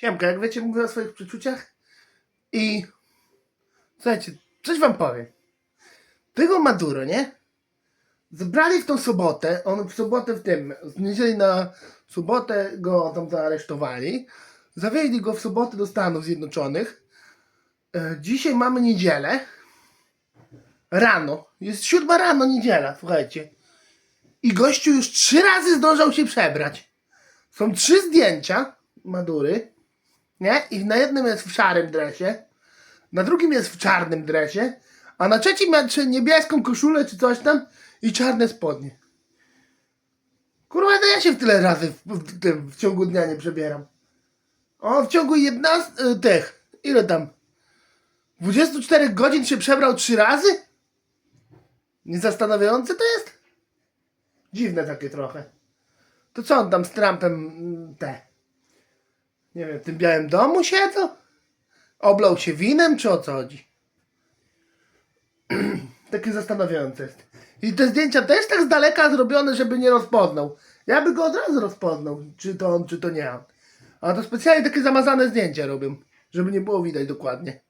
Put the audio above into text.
Siemka, jak wiecie, mówię o swoich przeczuciach i słuchajcie, coś wam powiem. Tego Maduro, nie? Zebrali w tą sobotę, on w sobotę w tym, z niedzieli na sobotę go tam zaaresztowali, zawieźli go w sobotę do Stanów Zjednoczonych. E, dzisiaj mamy niedzielę, rano, jest siódma rano niedziela, słuchajcie. I gościu już trzy razy zdążał się przebrać. Są trzy zdjęcia Madury, nie? I na jednym jest w szarym dresie, na drugim jest w czarnym dresie, a na trzecim ma czy niebieską koszulę czy coś tam i czarne spodnie. Kurwa, to ja się w tyle razy w, w, tym, w ciągu dnia nie przebieram. O, w ciągu 11 y, tych, ile tam? 24 godzin się przebrał trzy razy? Niezastanawiające to jest? Dziwne takie trochę. To co on tam z Trumpem mm, te? Nie wiem, w tym białym domu siedzą? Oblał się winem, czy o co chodzi? Takie zastanawiające jest. I te zdjęcia też tak z daleka zrobione, żeby nie rozpoznał. Ja by go od razu rozpoznał, czy to on, czy to nie on. A to specjalnie takie zamazane zdjęcia robią, żeby nie było widać dokładnie.